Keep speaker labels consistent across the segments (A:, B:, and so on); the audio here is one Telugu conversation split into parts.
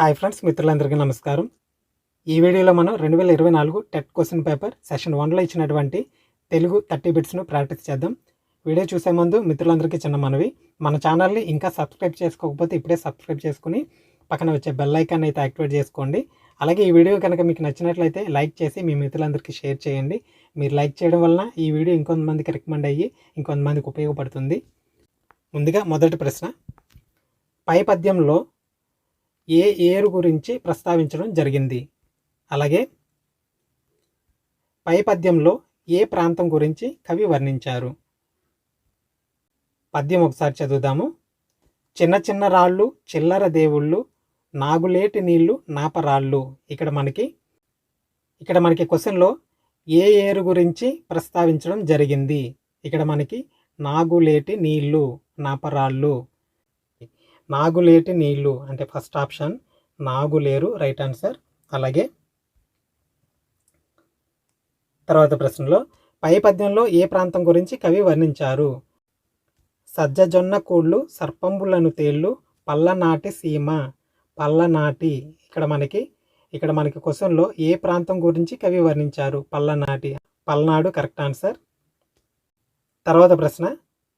A: హాయ్ ఫ్రెండ్స్ మిత్రులందరికీ నమస్కారం. ఈ వీడియోలో మనం రెండు వేల ఇరవై నాలుగు టెట్ క్వశ్చన్ పేపర్ సెషన్ వన్లో ఇచ్చినటువంటి తెలుగు థర్టీ బిట్స్ను ప్రాక్టీస్ చేద్దాం. వీడియో చూసే ముందు మిత్రులందరికీ చిన్న మనవి మన ఛానల్ని ఇంకా సబ్స్క్రైబ్ చేసుకోకపోతే ఇప్పుడే సబ్స్క్రైబ్ చేసుకుని పక్కన వచ్చే బెల్ ఐకాన్ అయితే యాక్టివేట్ చేసుకోండి. అలాగే ఈ వీడియో కనుక మీకు నచ్చినట్లయితే లైక్ చేసి మీ మిత్రులందరికీ షేర్ చేయండి. మీరు లైక్ చేయడం వలన ఈ వీడియో ఇంకొంతమందికి రికమెండ్ అయ్యి ఇంకొంతమందికి ఉపయోగపడుతుంది. ముందుగా మొదటి ప్రశ్న. పై పద్యంలో ఏ ఏరు గురించి ప్రస్తావించడం జరిగింది? అలాగే పై పద్యంలో ఏ ప్రాంతం గురించి కవి వర్ణించారు? పద్యం ఒకసారి చదువుదాము. చిన్న చిన్న రాళ్ళు చిల్లర దేవుళ్ళు నాగులేటి నీళ్ళు నాపరాళ్ళు. ఇక్కడ మనకి ఇక్కడ మనకి క్వశ్చన్లో ఏ ఏరు గురించి ప్రస్తావించడం జరిగింది? ఇక్కడ మనకి నాగులేటి నీళ్ళు నాపరాళ్ళు. నాగులేటి నీళ్ళు అంటే first option Naguleru right answer అలాగే తర్వాత ప్రశ్నలో పై పద్యంలో ఏ ప్రాంతం గురించి కవి వర్ణించారు? సజ్జజొన్న కూళ్ళు సర్పంబులను తేళ్ళు పల్లనాటి సీమ. పల్లనాటి ఇక్కడ మనకి ఇక్కడ మనకి క్వశ్చన్లో ఏ ప్రాంతం గురించి కవి వర్ణించారు? పల్లనాటి. పల్నాడు కరెక్ట్ ఆన్సర్ తర్వాత ప్రశ్న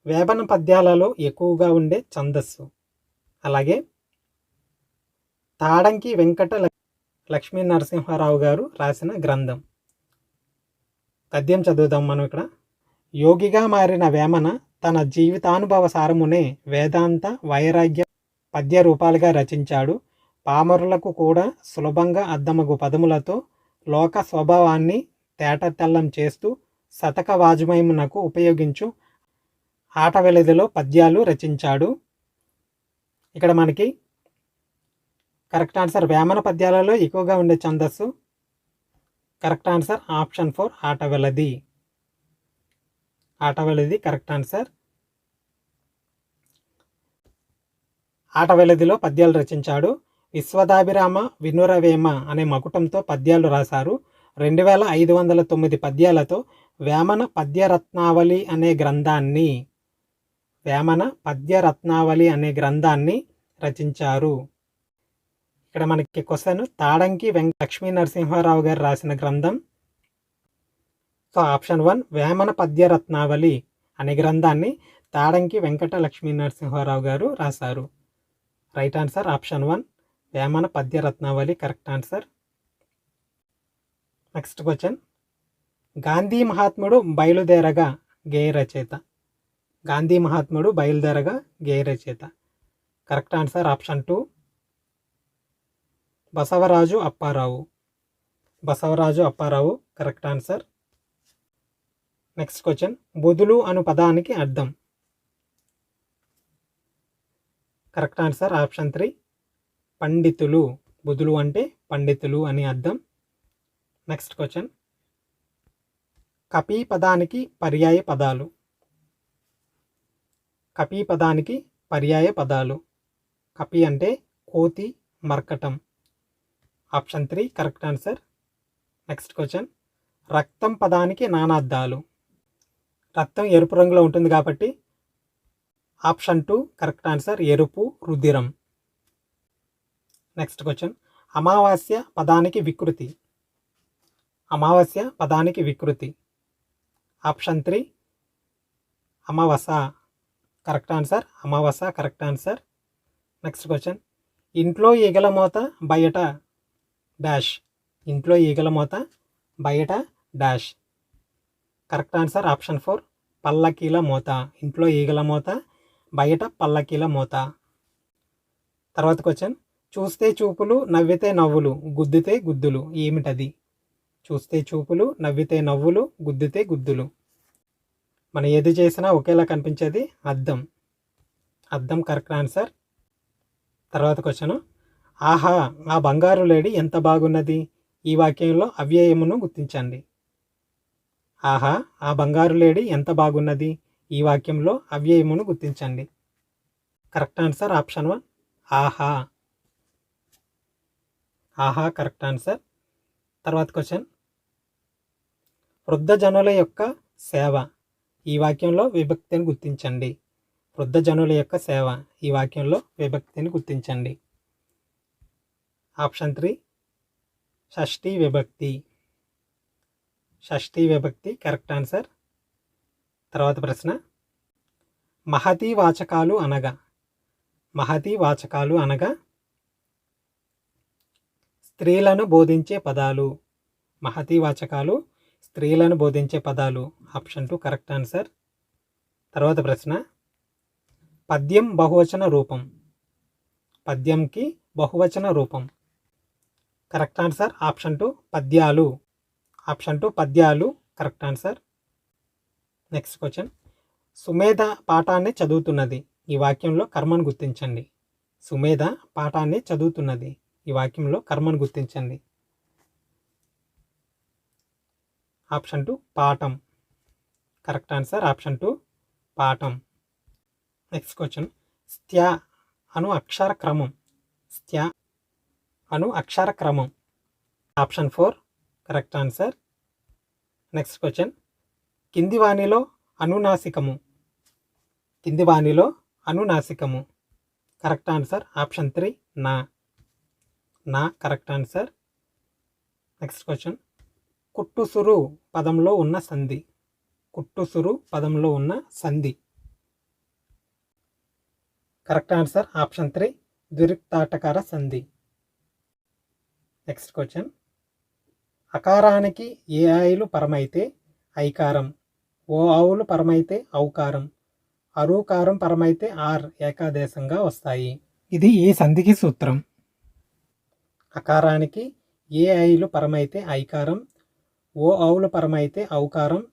A: వేబన పద్యాలలో ఎక్కువగా ఉండే ఛందస్సు. అలాగే తాడంకి వెంకట లక్ష్మీ నరసింహారావు గారు రాసిన గ్రంథం. పద్యం చదువుదాం మనం ఇక్కడ. యోగిగా మారిన వేమన తన జీవితానుభవ సారమునే వేదాంత వైరాగ్య పద్య రూపాలుగా రచించాడు. పామరులకు కూడా సులభంగా అద్దమగు పదములతో లోక స్వభావాన్ని తేటతెల్లం చేస్తూ శతక వాజ్మయమునకు ఉపయోగించు ఆట వెలదిలో పద్యాలు రచించాడు. ఇక్కడ మనకి కరెక్ట్ ఆన్సర్ వేమన పద్యాలలో ఎక్కువగా ఉండే ఛందస్సు. కరెక్ట్ ఆన్సర్ ఆప్షన్ ఫోర్ ఆటవెలది. ఆటవెలది కరెక్ట్ ఆన్సర్. ఆటవెలదిలో పద్యాలు రచించాడు. విశ్వదాభిరామ వినురవేమ అనే మకుటంతో పద్యాలు రాశారు. రెండు వేల ఐదు వందల తొమ్మిది పద్యాలతో వేమన పద్యరత్నావళి అనే గ్రంథాన్ని వేమన పద్యరత్నావళి అనే గ్రంథాన్ని రచించారు. ఇక్కడ మనకి క్వశ్చన్ తాడంకి వెంక లక్ష్మీ నరసింహారావు గారు రాసిన గ్రంథం. So option one Vemana Padyaratnavali అనే గ్రంథాన్ని తాడంకి వెంకట లక్ష్మీ నరసింహారావు గారు రాశారు. Right answer option one Vemana Padyaratnavali correct answer. Next question Gandhi మహాత్ముడు బయలుదేరగా గేయ రచయిత. గాంధీ మహాత్ముడు బయలుదేరగా గేయ రచయిత correct answer option two. Basavaraju Apparao. Basavaraju Apparao correct answer. Next question. బుధులు అను పదానికి అర్థం. Correct answer option three. పండితులు. బుధులు అంటే పండితులు అని అర్థం. Next question. కపీ పదానికి పర్యాయ పదాలు. కపీ పదానికి పర్యాయ పదాలు. కపి అంటే కోతి మర్కటం. Option three correct answer. Next question. రక్తం పదానికి నానార్థాలు. రక్తం ఎరుపు రంగులో ఉంటుంది కాబట్టి ఆప్షన్ టూ కరెక్ట్ ఆన్సర్ ఎరుపు రుధిరం. Next question. అమావాస్య పదానికి వికృతి. అమావాస్య పదానికి వికృతి. Option three అమావాస. Correct answer. అమావాస correct answer. Next question. ఇంట్లో ఈగల మూత బయట డాష్. ఇంట్లో ఈగల మూత బయట dash. Correct answer option four. పల్లకీల మూత. ఇంట్లో ఈగల మూత బయట పల్లకీల మూత. తర్వాత క్వశ్చన్. చూస్తే చూపులు నవ్వితే నవ్వులు గుద్దితే గుద్దులు. ఏమిటది? చూస్తే చూపులు నవ్వితే నవ్వులు గుద్దితే గుద్దులు. మనం ఏది చేసినా ఒకేలా కనిపించేది అద్దం. అద్దం కరెక్ట్ ఆన్సర్. తర్వాత క్వశ్చన్. ఆహా ఆ బంగారు లేడీ ఎంత బాగున్నది? ఈ వాక్యంలో అవ్యయమును గుర్తించండి. ఆహా ఆ బంగారు లేడీ ఎంత బాగున్నది? ఈ వాక్యంలో అవ్యయమును గుర్తించండి. Correct answer option one. ఆహా. ఆహా కరెక్ట్ ఆన్సర్. తర్వాత క్వశ్చన్. వృద్ధజనుల యొక్క సేవ. ఈ వాక్యంలో విభక్తిని గుర్తించండి. వృద్ధజనుల యొక్క సేవ. ఈ వాక్యంలో విభక్తిని గుర్తించండి. Option three. షష్ఠీ విభక్తి. షష్ఠీ విభక్తి కరెక్ట్ ఆన్సర్. తర్వాత ప్రశ్న. మహతి వాచకాలు అనగా. మహతి వాచకాలు అనగా. స్త్రీలను బోధించే పదాలు. మహతి వాచకాలు స్త్రీలను బోధించే పదాలు ఆప్షన్ టూ కరెక్ట్ ఆన్సర్. తర్వాత ప్రశ్న పద్యం బహువచన రూపం. పద్యంకి బహువచన రూపం. కరెక్ట్ ఆన్సర్ ఆప్షన్ టూ పద్యాలు. ఆప్షన్ టూ పద్యాలు correct answer. Next question Sumedha పాఠాన్ని చదువుతున్నది. ఈ వాక్యంలో కర్మను గుర్తించండి. సుమేధ పాఠాన్ని చదువుతున్నది. ఈ వాక్యంలో కర్మను గుర్తించండి. ఆప్షన్ టూ పాఠం. కరెక్ట్ ఆన్సర్ ఆప్షన్ టూ పాఠం. Next question. స్త్యా అను అక్షర క్రమం. స్త్యా అను అక్షర క్రమం. Option four correct answer. Next question. కింది వాణిలో అనునాసికము. కింది వాణిలో అనునాసికము. కరెక్ట్ ఆన్సర్ ఆప్షన్ త్రీ నా. నా కరెక్ట్ ఆన్సర్. Next question. కుట్టుసురు పదంలో ఉన్న సంధి. కుట్టుసురు పదంలో ఉన్న సంధి. కరెక్ట్ ఆన్సర్ ఆప్షన్ త్రీ ద్విరిక్తాటకార సంధి. Next question. అకారానికి ఏ ఆయులు పరమైతే ఐకారం? ఓ ఆవులు పరమైతే ఔకారం. అరుకారం పరమైతే ఆర్ ఏకాదేశంగా వస్తాయి. ఇది ఈ సంధికి సూత్రం. అకారానికి ఏ ఐలు పరమైతే ఐకారం? ఓ ఆవులు పరమైతే ఔకారం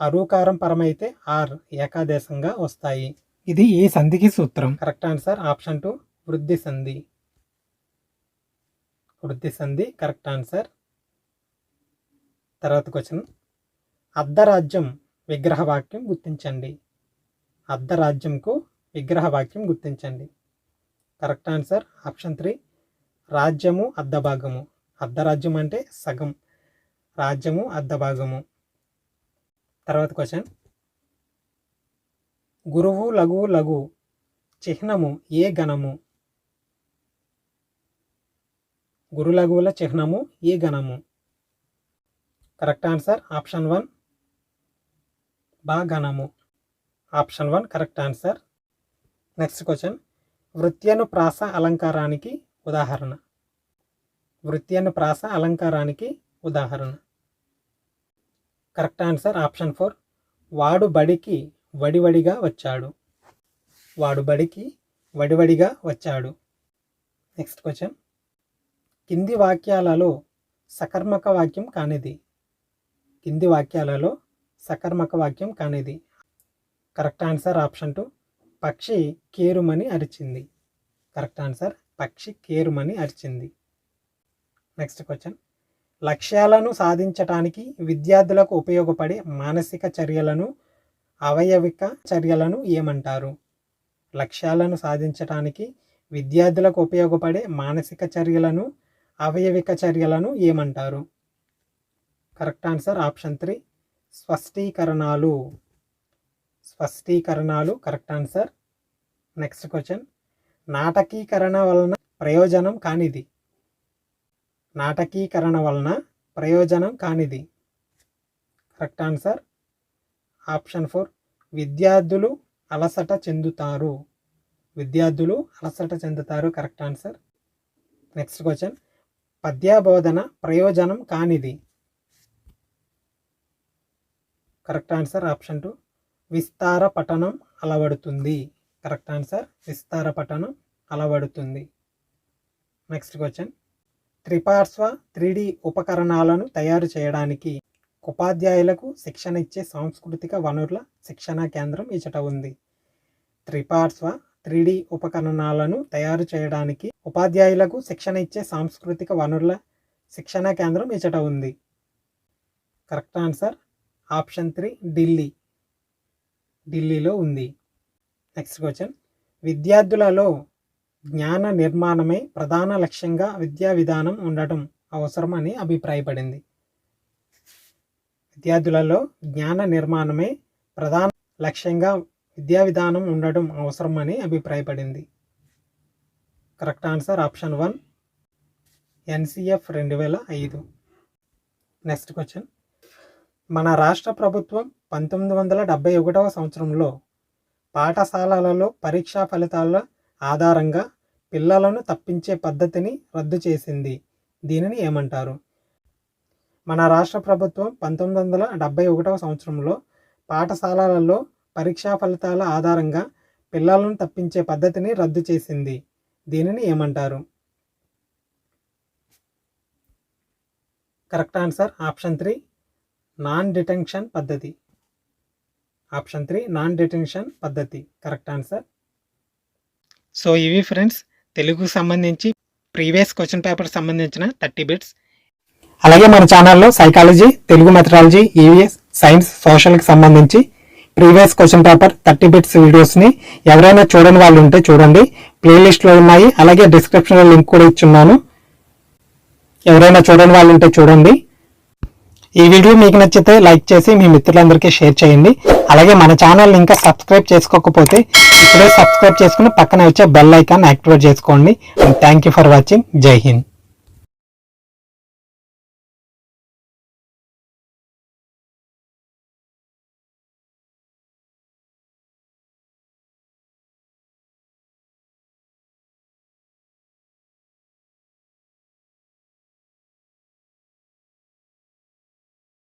A: అరుకారం పరమైతే ఆర్ ఏకాదేశంగా వస్తాయి. ఇది ఈ సంధికి సూత్రం. కరెక్ట్ ఆన్సర్ ఆప్షన్ టూ వృద్ధి సంధి. వృద్ధి సంధి కరెక్ట్ ఆన్సర్. తర్వాత క్వశ్చన్. అర్ధరాజ్యం విగ్రహవాక్యం గుర్తించండి. అర్ధరాజ్యంకు విగ్రహవాక్యం గుర్తించండి. కరెక్ట్ ఆన్సర్ ఆప్షన్ త్రీ రాజ్యము అర్ధభాగము. అర్ధరాజ్యం అంటే సగం. రాజ్యము అర్ధభాగము. తర్వాత క్వశ్చన్ గురువు లఘు లఘు. చిహ్నము ఏ గణము? గురు లఘువుల చిహ్నము ఏ గణము? కరెక్ట్ ఆన్సర్ ఆప్షన్ వన్ బా గణము. Option one correct answer next question వృత్యను ప్రాస అలంకారానికి ఉదాహరణ. వృత్యను ప్రాస అలంకారానికి ఉదాహరణ. Correct answer option four. వాడు బడికి వడివడిగా వచ్చాడు. వాడు బడికి వడివడిగా వచ్చాడు. నెక్స్ట్ క్వశ్చన్ కింది వాక్యాలలో సకర్మక వాక్యం కానిది. కింది వాక్యాలలో సకర్మక వాక్యం కానిది. కరెక్ట్ ఆన్సర్ ఆప్షన్ టూ పక్షి కేరుమని అరిచింది. కరెక్ట్ ఆన్సర్ పక్షి కేరుమని అరిచింది. నెక్స్ట్ క్వశ్చన్ లక్ష్యాలను సాధించటానికి విద్యార్థులకు ఉపయోగపడే మానసిక చర్యలను అవయవిక చర్యలను ఏమంటారు? లక్ష్యాలను సాధించటానికి విద్యార్థులకు ఉపయోగపడే మానసిక చర్యలను అవయవిక చర్యలను ఏమంటారు? కరెక్ట్ ఆన్సర్ ఆప్షన్ త్రీ స్పష్టీకరణాలు. స్పష్టీకరణాలు కరెక్ట్ ఆన్సర్. నెక్స్ట్ క్వశ్చన్ నాటకీకరణ వలన ప్రయోజనం కానిది. నాటకీకరణ వలన ప్రయోజనం కానిది? Correct answer. Option four. విద్యార్థులు అలసట చెందుతారు. విద్యార్థులు అలసట చెందుతారు. Correct answer. Next question. పద్యాబోధన ప్రయోజనం కానిది? Correct answer. Option two. విస్తార పఠనం అలవడుతుంది. Correct answer. విస్తార పఠనం అలవడుతుంది. Next question. త్రిపార్శ్వ త్రీడీ ఉపకరణాలను తయారు చేయడానికి ఉపాధ్యాయులకు శిక్షణ ఇచ్చే సాంస్కృతిక వనరుల శిక్షణా కేంద్రం ఇచట ఉంది. త్రిపార్శ్వ త్రీడీ ఉపకరణాలను తయారు చేయడానికి ఉపాధ్యాయులకు శిక్షణ ఇచ్చే సాంస్కృతిక వనరుల శిక్షణా కేంద్రం ఇచట ఉంది. Correct answer option three Delhi. ఢిల్లీలో ఉంది. నెక్స్ట్ క్వశ్చన్ విద్యార్థులలో జ్ఞాన నిర్మాణమే ప్రధాన లక్ష్యంగా విద్యా విధానం ఉండటం అవసరమని అభిప్రాయపడింది. విద్యార్థులలో జ్ఞాన నిర్మాణమే ప్రధాన లక్ష్యంగా విద్యా విధానం ఉండడం అవసరమని అభిప్రాయపడింది. Correct answer option one NCF రెండు వేల ఐదు. Next question. మన రాష్ట్ర ప్రభుత్వం పంతొమ్మిది వందల డెబ్బై ఒకటవ సంవత్సరంలో పాఠశాలలలో పరీక్షా ఫలితాల ఆధారంగా పిల్లలను తప్పించే పద్ధతిని రద్దు చేసింది. దీనిని ఏమంటారు? మన రాష్ట్ర ప్రభుత్వం పంతొమ్మిది వందల డెబ్బై ఒకటవ సంవత్సరంలో పాఠశాలలలో పరీక్షా ఫలితాల ఆధారంగా పిల్లలను తప్పించే పద్ధతిని రద్దు చేసింది. దీనిని ఏమంటారు? Correct answer option three non detention పద్ధతి. ఆప్షన్ త్రీ నాన్ డిటెన్షన్ పద్ధతి. కరెక్ట్ ఆన్సర్ సో ఇవి ఫ్రెండ్స్ తెలుగుకు సంబంధించి ప్రీవియస్ క్వశ్చన్ పేపర్ సంబంధించిన థర్టీ బిట్స్. అలాగే మన ఛానల్లో psychology Telugu methodology EVS science సోషల్కి సంబంధించి previous question paper thirty bits వీడియోస్ని ఎవరైనా చూడని వాళ్ళు ఉంటే చూడండి. ప్లేలిస్ట్లో ఉన్నాయి అలాగే డిస్క్రిప్షన్లో లింక్ కూడా ఇచ్చున్నాను. ఎవరైనా చూడని వాళ్ళు ఉంటే చూడండి. ఈ వీడియో మీకు నచ్చితే లైక్ చేసి మీ మిత్రులందరికీ షేర్ చేయండి. అలాగే మన ఛానల్ ఇంకా సబ్స్క్రైబ్ చేసుకోకపోతే ఇప్పుడే సబ్స్క్రైబ్ చేసుకుని పక్కన వచ్చే బెల్ ఐకాన్ యాక్టివేట్ చేసుకోండి. Thank you for watching. జై హింద్.